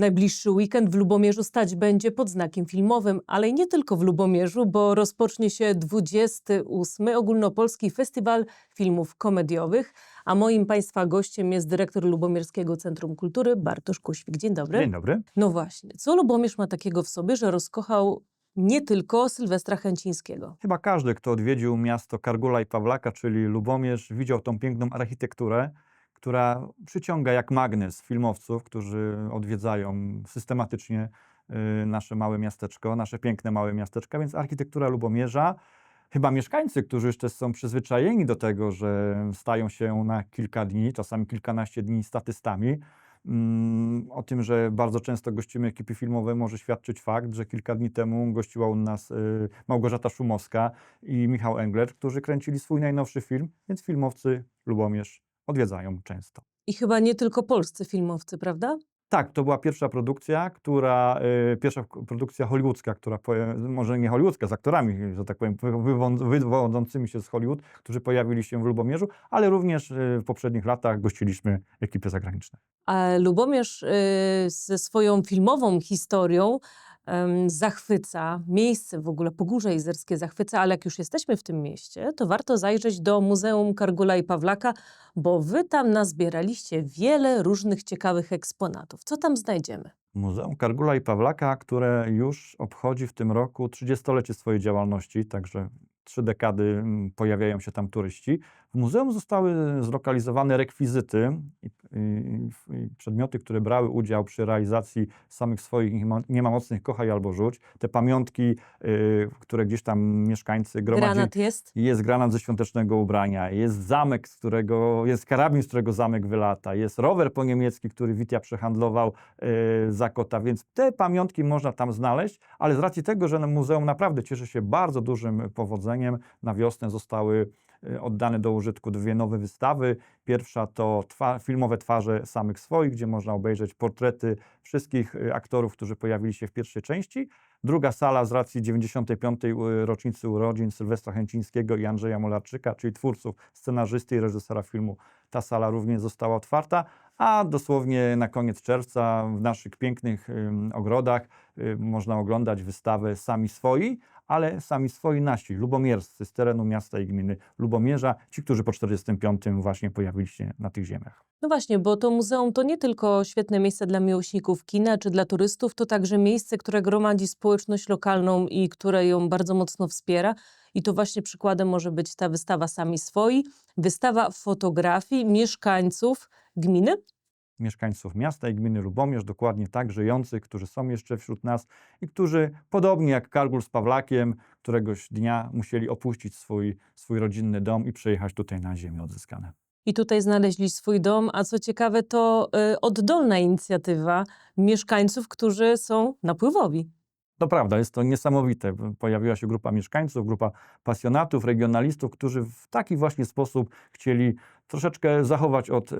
Najbliższy weekend w Lubomierzu stać będzie pod znakiem filmowym, ale nie tylko w Lubomierzu, bo rozpocznie się 28. Ogólnopolski Festiwal Filmów Komediowych, a moim Państwa gościem jest dyrektor Lubomierskiego Centrum Kultury Bartosz Kuświk. Dzień dobry. Dzień dobry. No właśnie, co Lubomierz ma takiego w sobie, że rozkochał nie tylko Sylwestra Chęcińskiego? Chyba każdy, kto odwiedził miasto Kargula i Pawlaka, czyli Lubomierz, widział tą piękną architekturę, która przyciąga jak magnes filmowców, którzy odwiedzają systematycznie y, nasze małe miasteczko, nasze piękne małe miasteczka, więc architektura Lubomierza. Chyba mieszkańcy, którzy też są przyzwyczajeni do tego, że stają się na kilka dni, czasami kilkanaście dni statystami, Mm, O tym, że bardzo często gościmy ekipy filmowe, może świadczyć fakt, że kilka dni temu gościła u nas y, Małgorzata Szumowska i Michał Engler, którzy kręcili swój najnowszy film, więc filmowcy Lubomierz odwiedzają często. I chyba nie tylko polscy filmowcy, prawda? Tak, to była pierwsza produkcja, która, y, pierwsza produkcja hollywoodzka, która, poja- może nie hollywoodzka, z aktorami, że tak powiem, wywą- wywodzącymi się z Hollywood, którzy pojawili się w Lubomierzu, ale również y, w poprzednich latach gościliśmy ekipy zagraniczne. A Lubomierz y, ze swoją filmową historią zachwyca, miejsce w ogóle, Pogórze Izerskie zachwyca, ale jak już jesteśmy w tym mieście, to warto zajrzeć do Muzeum Kargula i Pawlaka, bo wy tam nazbieraliście wiele różnych ciekawych eksponatów. Co tam znajdziemy? Muzeum Kargula i Pawlaka, które już obchodzi w tym roku 30-lecie swojej działalności, także trzy dekady mm, pojawiają się tam turyści. W muzeum zostały zlokalizowane rekwizyty i, i, i przedmioty, które brały udział przy realizacji samych swoich niema- niemamocnych kochaj albo rzuć. Te pamiątki, y, które gdzieś tam mieszkańcy gromadzili. Granat jest? Jest granat ze świątecznego ubrania, jest zamek, z którego, jest karabin, z którego zamek wylata, jest rower po niemiecki, który Witia przehandlował e, za kota, więc te pamiątki można tam znaleźć, ale z racji tego, że muzeum naprawdę cieszy się bardzo dużym powodzeniem, na wiosnę zostały oddane do użytku dwie nowe wystawy. Pierwsza to twa, filmowe twarze samych swoich, gdzie można obejrzeć portrety wszystkich e, aktorów, którzy pojawili się w pierwszej części. Druga sala z racji 95. u- rocznicy urodzin Sylwestra Chęcińskiego i Andrzeja Molarczyka, czyli twórców, scenarzysty i reżysera filmu. Ta sala również została otwarta, a dosłownie na koniec czerwca w naszych pięknych ym, ogrodach y, można oglądać wystawę Sami Swoi, ale Sami Swoi nasi, lubomierscy z terenu miasta i gminy Lubomierza, ci, którzy po 45 właśnie pojawili się na tych ziemiach. No właśnie, bo to muzeum to nie tylko świetne miejsce dla miłośników kina czy dla turystów, to także miejsce, które gromadzi społeczność lokalną i które ją bardzo mocno wspiera. I to właśnie przykładem może być ta wystawa Sami Swoi, wystawa fotografii mieszkańców gminy. Mieszkańców miasta i gminy Lubomierz, dokładnie tak, żyjących, którzy są jeszcze wśród nas i którzy, podobnie jak Kargul z Pawlakiem, któregoś dnia musieli opuścić swój, swój rodzinny dom i przejechać tutaj na ziemię odzyskane. I tutaj znaleźli swój dom, a co ciekawe, to y, oddolna inicjatywa mieszkańców, którzy są napływowi. To prawda, jest to niesamowite. Pojawiła się grupa mieszkańców, grupa pasjonatów, regionalistów, którzy w taki właśnie sposób chcieli troszeczkę zachować od, y,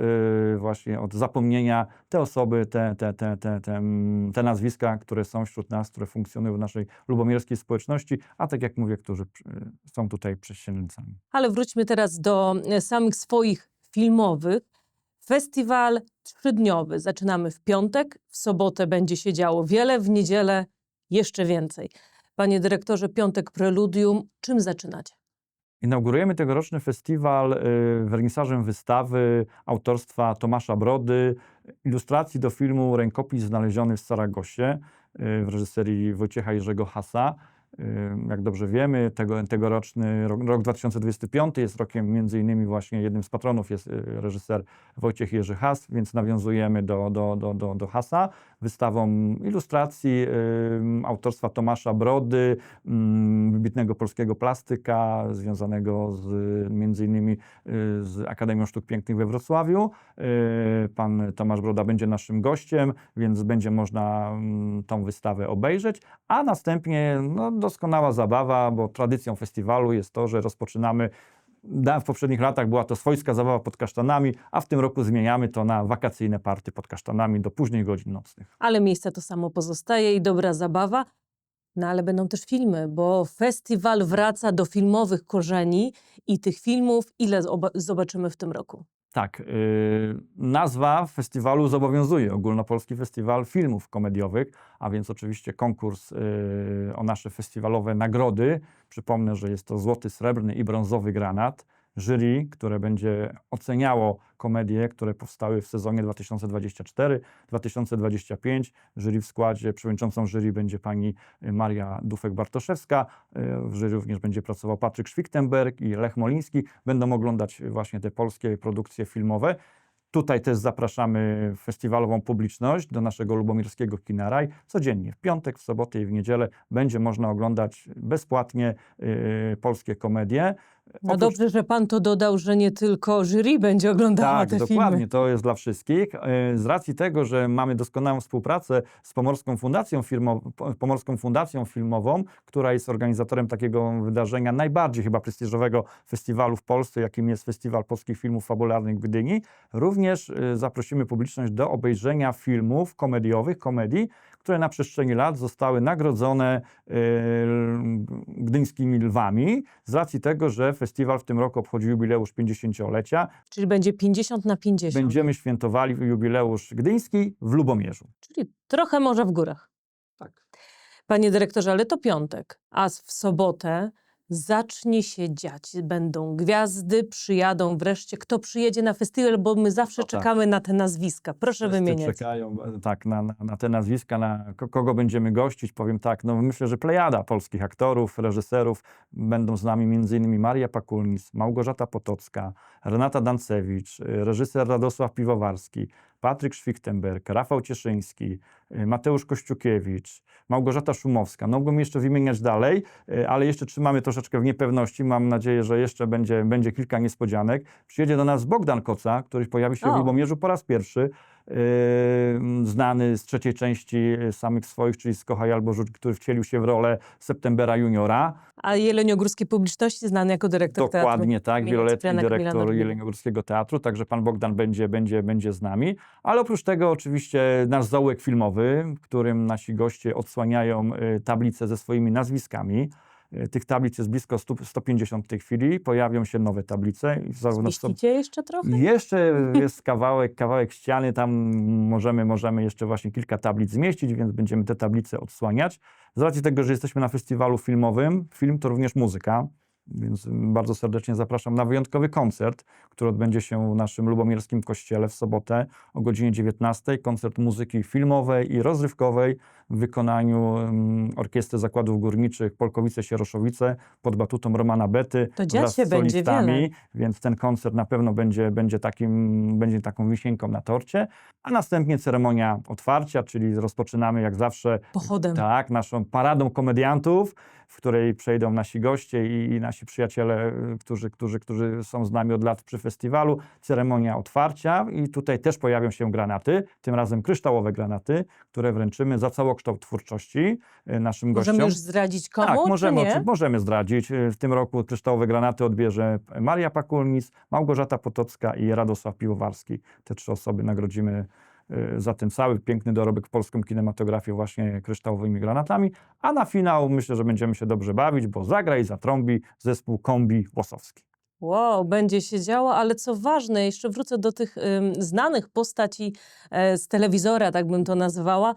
właśnie od zapomnienia te osoby, te, te, te, te, mm, te nazwiska, które są wśród nas, które funkcjonują w naszej lubomierskiej społeczności, a tak jak mówię, którzy y, są tutaj prześcieńcami. Ale wróćmy teraz do e, samych swoich filmowych. Festiwal trzydniowy. Zaczynamy w piątek, w sobotę będzie się działo wiele, w niedzielę jeszcze więcej. Panie dyrektorze, piątek preludium. Czym zaczynacie? Inaugurujemy tegoroczny festiwal y, wernisażem wystawy autorstwa Tomasza Brody, ilustracji do filmu Rękopis znaleziony w Saragosie y, w reżyserii Wojciecha Jerzego Hasa. Y, Jak dobrze wiemy, tego, tegoroczny rok, rok 2025 jest rokiem między innymi właśnie jednym z patronów jest y, reżyser Wojciech Jerzy Has, więc nawiązujemy do, do, do, do, do Hasa wystawą ilustracji y, autorstwa Tomasza Brody, wybitnego polskiego plastyka, związanego z, między innymi y, z Akademią Sztuk Pięknych we Wrocławiu. Y, Pan Tomasz Broda będzie naszym gościem, więc będzie można mm, tą wystawę obejrzeć, a następnie no, doskonała zabawa, bo tradycją festiwalu jest to, że rozpoczynamy w poprzednich latach była to swojska zabawa pod kasztanami, a w tym roku zmieniamy to na wakacyjne party pod kasztanami do późnych godzin nocnych. Ale miejsce to samo pozostaje i dobra zabawa. No ale będą też filmy, bo festiwal wraca do filmowych korzeni i tych filmów ile zoba- zobaczymy w tym roku? Tak, y, nazwa festiwalu zobowiązuje Ogólnopolski Festiwal Filmów Komediowych, a więc oczywiście konkurs y, o nasze festiwalowe nagrody. Przypomnę, że jest to złoty, srebrny i brązowy granat. Jury, które będzie oceniało komedie, które powstały w sezonie 2024-2025. Jury w składzie, przewodniczącą jury będzie pani Maria Dufek-Bartoszewska. Y, W jury również będzie pracował Patryk Schwichtenberg i Lech Moliński. Będą oglądać właśnie te polskie produkcje filmowe. Tutaj też zapraszamy festiwalową publiczność do naszego lubomirskiego Kina Raj. Codziennie, w piątek, w sobotę i w niedzielę będzie można oglądać bezpłatnie y, polskie komedie. No Oprócz- dobrze, że pan to dodał, że nie tylko jury będzie oglądała tak, te dokładnie, filmy. to jest dla wszystkich. E, Z racji tego, że mamy doskonałą współpracę z Pomorską Fundacją, Filmo, Po- Pomorską Fundacją Filmową, która jest organizatorem takiego wydarzenia, najbardziej chyba prestiżowego festiwalu w Polsce, jakim jest Festiwal Polskich Filmów Fabularnych w Gdyni, również e, zaprosimy publiczność do obejrzenia filmów komediowych, komedii, które na przestrzeni lat zostały nagrodzone e, gdyńskimi lwami, z racji tego, że festiwal w tym roku obchodzi jubileusz 50-lecia. Czyli będzie 50 na 50. Będziemy świętowali jubileusz gdyński w Lubomierzu. Czyli trochę może w górach. Tak. Panie dyrektorze, ale to piątek, a w sobotę zacznie się dziać. Będą gwiazdy, przyjadą wreszcie. Kto przyjedzie na festiwal, bo my zawsze No tak. czekamy na te nazwiska. Proszę Wszyscy wymieniać. czekają e, tak, na, na, na te nazwiska, na ko- kogo będziemy gościć. Powiem tak, no myślę, że plejada polskich aktorów, reżyserów. Będą z nami m.in. Maria Pakulnis, Małgorzata Potocka, Renata Dancewicz, y, reżyser Radosław Piwowarski, Patryk Schwichtenberg, Rafał Cieszyński, y, Mateusz Kościukiewicz, Małgorzata Szumowska. No mógłbym jeszcze wymieniać dalej, y, ale jeszcze trzymamy troszeczkę w niepewności. Mam nadzieję, że jeszcze będzie, będzie kilka niespodzianek. Przyjedzie do nas Bogdan Koca, który pojawi się O. w Lubomierzu po raz pierwszy. Znany z trzeciej części y, samych swoich, czyli z Kochaj albo Rzuć, który wcielił się w rolę Septembera Juniora. A jeleniogórskiej publiczności znany jako dyrektor teatru. Dokładnie tak, wieloletni dyrektor. Jeleniogórskiego Teatru, także pan Bogdan będzie, będzie, będzie z nami. Ale oprócz tego oczywiście nasz zaułek filmowy, w którym nasi goście odsłaniają y, tablice ze swoimi nazwiskami. Y, Tych tablic jest blisko 100, 150 w tej chwili. Pojawią się nowe tablice. i Zarówno Zmieścicie jeszcze trochę? jeszcze jest kawałek, kawałek ściany, tam możemy, możemy jeszcze właśnie kilka tablic zmieścić, więc będziemy te tablice odsłaniać. Z racji tego, że jesteśmy na festiwalu filmowym, film to również muzyka, więc bardzo serdecznie zapraszam na wyjątkowy koncert, który odbędzie się w naszym lubomierskim kościele w sobotę o godzinie 19. Koncert muzyki filmowej i rozrywkowej w wykonaniu mm, Orkiestry Zakładów Górniczych Polkowice-Sieroszowice pod batutą Romana Bety. To wraz się z będzie wiele. więc ten koncert na pewno będzie, będzie, takim, będzie taką wisienką na torcie. A następnie ceremonia otwarcia, czyli rozpoczynamy jak zawsze Pochodem. tak, naszą paradą komediantów, w której przejdą nasi goście i, i nasi przyjaciele, y, którzy, którzy, którzy są z nami od lat przy festiwalu. Ceremonia otwarcia i tutaj też pojawią się granaty, tym razem kryształowe granaty, które wręczymy za całokształt twórczości y, naszym Możemy gościom. już zdradzić komu, Tak, czy możemy, oczy- możemy zdradzić. Y, W tym roku kryształowe granaty odbierze Maria Pakulnis, Małgorzata Potocka i Radosław Piwowarski. Te trzy osoby nagrodzimy y, za ten cały piękny dorobek w polską kinematografię właśnie kryształowymi granatami. A na finał myślę, że będziemy się dobrze bawić, bo zagra i zatrąbi zespół Kombi Łosowski. Wow, będzie się działo, ale co ważne, jeszcze wrócę do tych ym, znanych postaci e, z telewizora, tak bym to nazywała,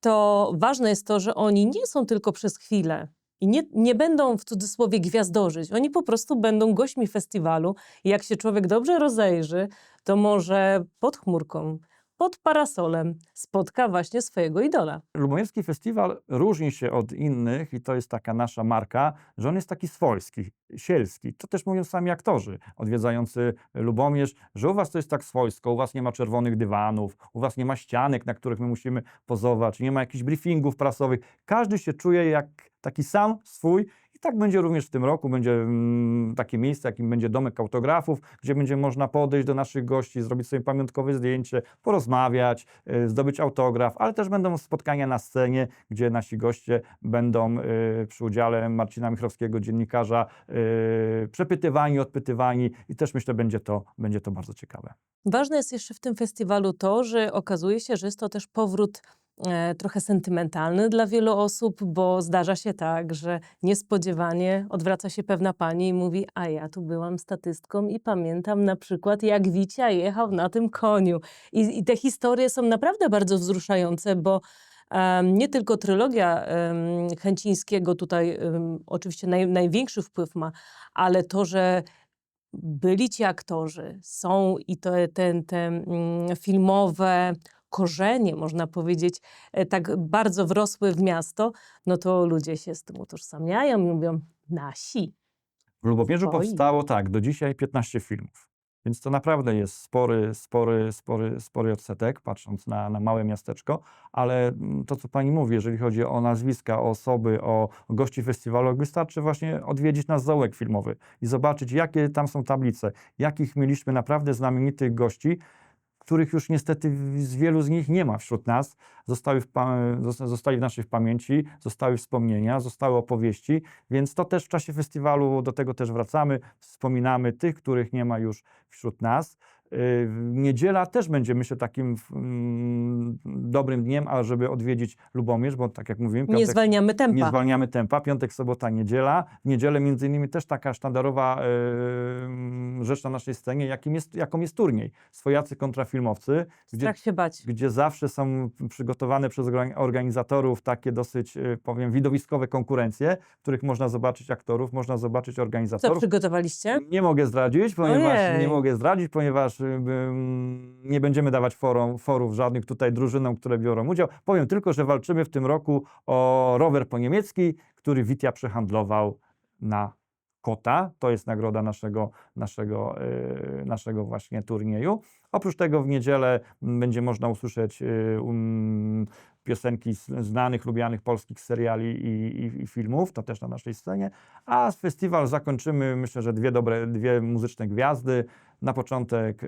to ważne jest to, że oni nie są tylko przez chwilę i nie, nie będą w cudzysłowie gwiazdożyć. Oni po prostu będą gośćmi festiwalu i jak się człowiek dobrze rozejrzy, to może pod chmurką, pod parasolem spotka właśnie swojego idola. Lubomierski Festiwal różni się od innych i to jest taka nasza marka, że on jest taki swojski, sielski. To też mówią sami aktorzy odwiedzający Lubomierz, że u was to jest tak swojsko, u was nie ma czerwonych dywanów, u was nie ma ścianek, na których my musimy pozować, nie ma jakichś briefingów prasowych. Każdy się czuje jak taki sam, swój i tak będzie również w tym roku. Będzie mm, takie miejsce, jakim będzie domek autografów, gdzie będzie można podejść do naszych gości, zrobić sobie pamiątkowe zdjęcie, porozmawiać, y, zdobyć autograf, ale też będą spotkania na scenie, gdzie nasi goście będą y, przy udziale Marcina Michrowskiego, dziennikarza, y, przepytywani, odpytywani i też myślę, będzie to, będzie to bardzo ciekawe. Ważne jest jeszcze w tym festiwalu to, że okazuje się, że jest to też powrót trochę sentymentalny dla wielu osób, bo zdarza się tak, że niespodziewanie odwraca się pewna pani i mówi: A ja tu byłam statystką i pamiętam na przykład, jak Wicia jechał na tym koniu. I, i te historie są naprawdę bardzo wzruszające, bo nie tylko trylogia Chęcińskiego tutaj oczywiście naj, największy wpływ ma, ale to, że byli ci aktorzy, są i te, te mm, filmowe korzenie, można powiedzieć, e, tak bardzo wrosły w miasto, no to ludzie się z tym utożsamiają i mówią, nasi. W Lubomierzu powstało tak, do dzisiaj 15 filmów. Więc to naprawdę jest spory, spory, spory, spory odsetek, patrząc na, na małe miasteczko. Ale mm, to, co pani mówi, jeżeli chodzi o nazwiska, o osoby, o gości festiwalu, wystarczy właśnie odwiedzić nasz zaułek filmowy i zobaczyć, jakie tam są tablice, jakich mieliśmy naprawdę znamienitych gości, których już niestety z wielu z nich nie ma wśród nas. Zostały w, zostali w naszej pamięci, zostały wspomnienia, zostały opowieści, więc to też w czasie festiwalu do tego też wracamy, wspominamy tych, których nie ma już wśród nas. Yy, Niedziela też będzie, myślę, takim mm, dobrym dniem, ażeby odwiedzić Lubomierz, bo tak jak mówiłem, Nie piątek, zwalniamy tempa. nie zwalniamy tempa. Piątek, sobota, niedziela. W niedzielę między innymi też taka sztandarowa yy, rzecz na naszej scenie, jakim jest, jaką jest turniej. Swojacy kontra filmowcy, gdzie, Strach się bać. gdzie zawsze są przygotowane przez organ- organizatorów takie dosyć, yy, powiem, widowiskowe konkurencje, w których można zobaczyć aktorów, można zobaczyć Co organizatorów. przygotowaliście? Nie mogę zdradzić, ponieważ Ojej. nie mogę zdradzić, ponieważ nie będziemy dawać forum, forów żadnych tutaj drużynom, które biorą udział. Powiem tylko, że walczymy w tym roku o rower po niemiecki, który Witia przehandlował na kota. To jest nagroda naszego, naszego, yy, naszego właśnie turnieju. Oprócz tego w niedzielę będzie można usłyszeć yy, um, piosenki znanych, lubianych polskich seriali i, i, i filmów, to też na naszej scenie. A festiwal zakończymy, myślę, że dwie dobre, dwie muzyczne gwiazdy. Na początek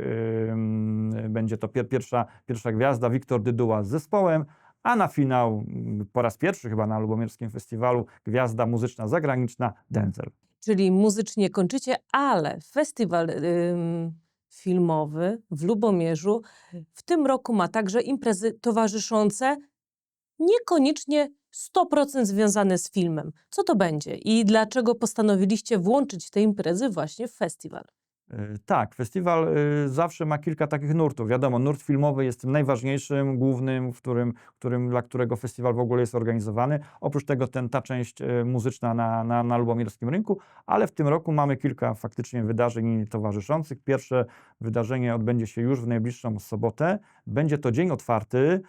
będzie to pier, pierwsza, pierwsza gwiazda, Wiktor Dyduła z zespołem, a na finał, mm, po raz pierwszy chyba na Lubomierskim Festiwalu, gwiazda muzyczna zagraniczna Denzel. Czyli muzycznie kończycie, ale festiwal ym, filmowy w Lubomierzu w tym roku ma także imprezy towarzyszące, niekoniecznie 100% związane z filmem. Co to będzie i dlaczego postanowiliście włączyć te imprezy właśnie w festiwal? Y, Tak, festiwal y, zawsze ma kilka takich nurtów. Wiadomo, nurt filmowy jest tym najważniejszym, głównym, w którym, którym, dla którego festiwal w ogóle jest organizowany. Oprócz tego ten, ta część y, muzyczna na, na, na lubomierskim rynku, ale w tym roku mamy kilka faktycznie wydarzeń towarzyszących. Pierwsze wydarzenie odbędzie się już w najbliższą sobotę. Będzie to dzień otwarty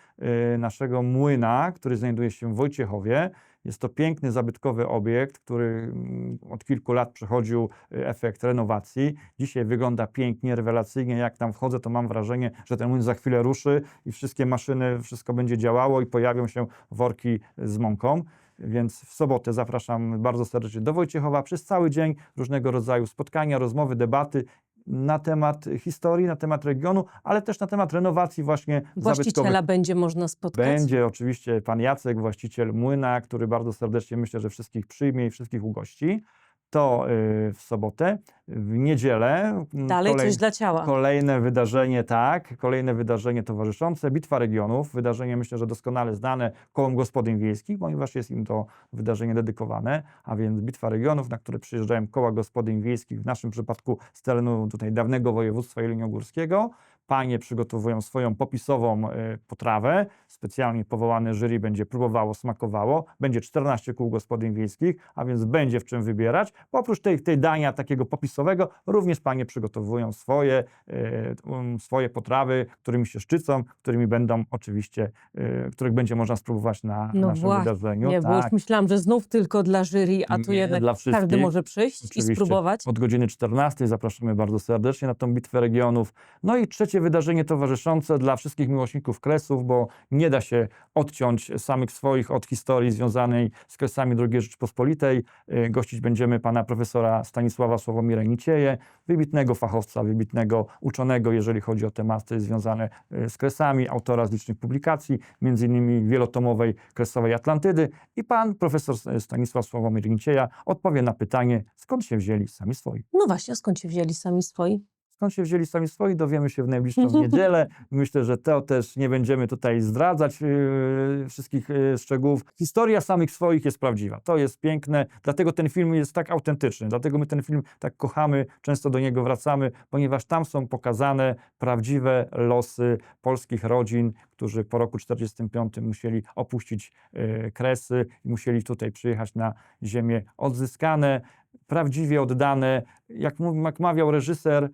naszego młyna, który znajduje się w Wojciechowie. Jest to piękny, zabytkowy obiekt, który mm, od kilku lat przechodził y, efekt renowacji. Dzisiaj wygląda pięknie, rewelacyjnie. Jak tam wchodzę, to mam wrażenie, że ten młyn za chwilę ruszy i wszystkie maszyny, wszystko będzie działało i pojawią się worki z mąką. Więc w sobotę zapraszam bardzo serdecznie do Wojciechowa przez cały dzień. Różnego rodzaju spotkania, rozmowy, debaty na temat historii, na temat regionu, ale też na temat renowacji właśnie zabytkowych. Właściciela będzie można spotkać? Będzie oczywiście pan Jacek, właściciel młyna, który bardzo serdecznie myślę, że wszystkich przyjmie i wszystkich ugości. To y, w sobotę. W niedzielę mm, Dalej kolej- coś dla ciała. Kolejne wydarzenie, tak, kolejne wydarzenie towarzyszące, Bitwa Regionów, wydarzenie myślę, że doskonale znane kołom gospodyń wiejskich, ponieważ jest im to wydarzenie dedykowane, a więc Bitwa Regionów, na które przyjeżdżają koła gospodyń wiejskich, w naszym przypadku z terenu tutaj dawnego województwa jeleniogórskiego. Panie przygotowują swoją popisową e, potrawę, specjalnie powołane jury będzie próbowało, smakowało. Będzie 14 kół gospodyń wiejskich, a więc będzie w czym wybierać. Bo oprócz tej, tej dania takiego popisowego, również panie przygotowują swoje, e, swoje potrawy, którymi się szczycą, którymi będą oczywiście, e, których będzie można spróbować na No naszym właśnie, wydarzeniu. Nie, bo już tak. myślałam, że znów tylko dla jury, a tu Nie, jednak każdy może przyjść i Oczywiście. spróbować. Od godziny 14 zapraszamy bardzo serdecznie na tą bitwę regionów. No i trzecie wydarzenie towarzyszące dla wszystkich miłośników kresów, bo nie da się odciąć samych swoich od historii związanej z kresami II Rzeczypospolitej. Y, Gościć będziemy pana profesora Stanisława Sławomira Nicieje, wybitnego fachowca, wybitnego uczonego, jeżeli chodzi o tematy związane y, z kresami, autora z licznych publikacji, innymi wielotomowej Kresowej Atlantydy i pan profesor Stanisław Sławomir Nicieja odpowie na pytanie, skąd się wzięli sami swoi. No właśnie, skąd się wzięli sami swoi? Skąd się wzięli sami swoi, dowiemy się w najbliższą niedzielę. Myślę, że to też nie będziemy tutaj zdradzać yy, wszystkich yy, szczegółów. Historia samych swoich jest prawdziwa. To jest piękne, dlatego ten film jest tak autentyczny, dlatego my ten film tak kochamy, często do niego wracamy, ponieważ tam są pokazane prawdziwe losy polskich rodzin, którzy po roku 45 musieli opuścić yy, Kresy i musieli tutaj przyjechać na ziemię odzyskane, prawdziwie oddane. Jak, jak mawiał reżyser,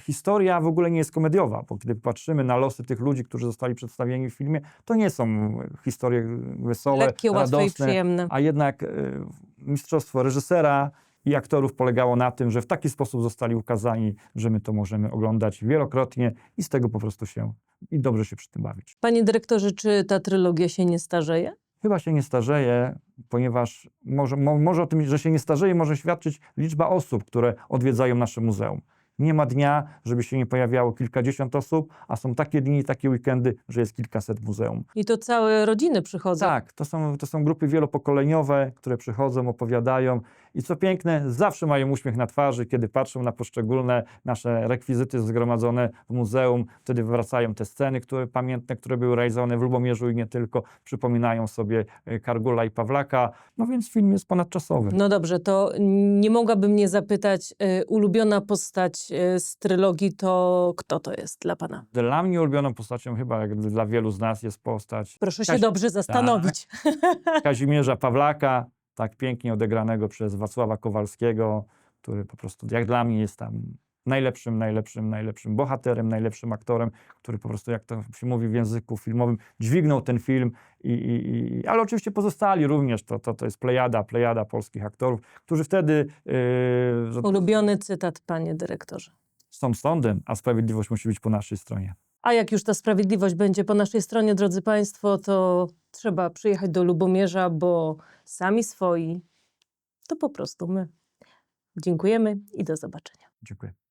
historia w ogóle nie jest komediowa, bo kiedy patrzymy na losy tych ludzi, którzy zostali przedstawieni w filmie, to nie są historie wesołe, Lekkie, łatwe i radosne, przyjemne. a jednak e, mistrzostwo reżysera i aktorów polegało na tym, że w taki sposób zostali ukazani, że my to możemy oglądać wielokrotnie i z tego po prostu się i dobrze się przy tym bawić. Panie dyrektorze, czy ta trylogia się nie starzeje? Chyba się nie starzeje, ponieważ może, mo, może o tym, że się nie starzeje, może świadczyć liczba osób, które odwiedzają nasze muzeum. Nie ma dnia, żeby się nie pojawiało kilkadziesiąt osób, a są takie dni, takie weekendy, że jest kilkaset muzeum. I to całe rodziny przychodzą. Tak, to są, to są grupy wielopokoleniowe, które przychodzą, opowiadają i co piękne, zawsze mają uśmiech na twarzy, kiedy patrzą na poszczególne nasze rekwizyty zgromadzone w muzeum. Wtedy wracają te sceny które, pamiętne, które były realizowane w Lubomierzu i nie tylko. Przypominają sobie e, Kargula i Pawlaka. No więc film jest ponadczasowy. No dobrze, to nie mogłabym nie zapytać, y, ulubiona postać y, z trylogii to kto to jest dla pana? Dla mnie ulubioną postacią, chyba jak dla wielu z nas, jest postać Proszę się dobrze zastanowić. Kazimierza Pawlaka, tak pięknie odegranego przez Wacława Kowalskiego, który po prostu jak dla mnie jest tam najlepszym, najlepszym, najlepszym bohaterem, najlepszym aktorem, który po prostu, jak to się mówi w języku filmowym, dźwignął ten film. I, i, i, ale oczywiście pozostali również, to, to, to jest plejada, plejada polskich aktorów, którzy wtedy yy, Ulubiony cytat, panie dyrektorze. są sądem, a sprawiedliwość musi być po naszej stronie. A jak już ta sprawiedliwość będzie po naszej stronie, drodzy Państwo, to trzeba przyjechać do Lubomierza, bo sami swoi to po prostu my. Dziękujemy i do zobaczenia. Dziękuję.